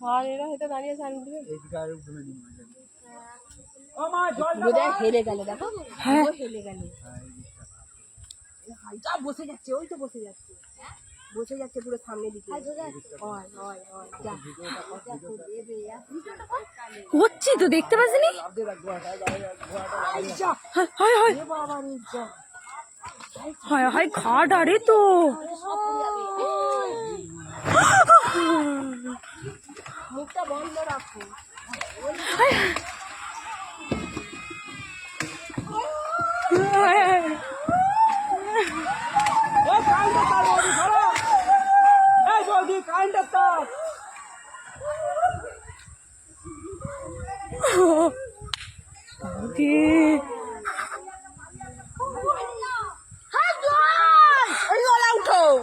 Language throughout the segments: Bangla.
আর এরা হয়তো দাঁড়িয়ে হেলে গেল দেখো। হ্যাঁ। হেলে গেল। যা বসে যাচ্ছে ওই তো বসে যাচ্ছে। বসে যাচ্ছে পুরো সামনে দিকে। হয় হয় হয়। যা। হচ্ছি তো দেখতে পাচ্ছিনি? হয় হয় হয়। হয় খাট আরে তো। মুখটা বন্ধ রাখো।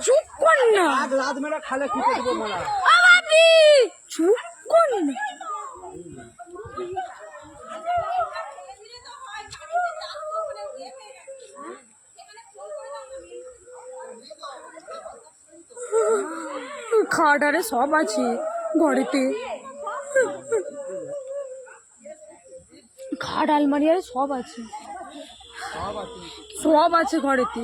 চুপ কর না। রাত মেরা খালে কি করব মালা চুপ কর না খাট আরে সব আছে ঘরেতে। খাট আলমারি আরে সব আছে। সব আছে ঘরেতে।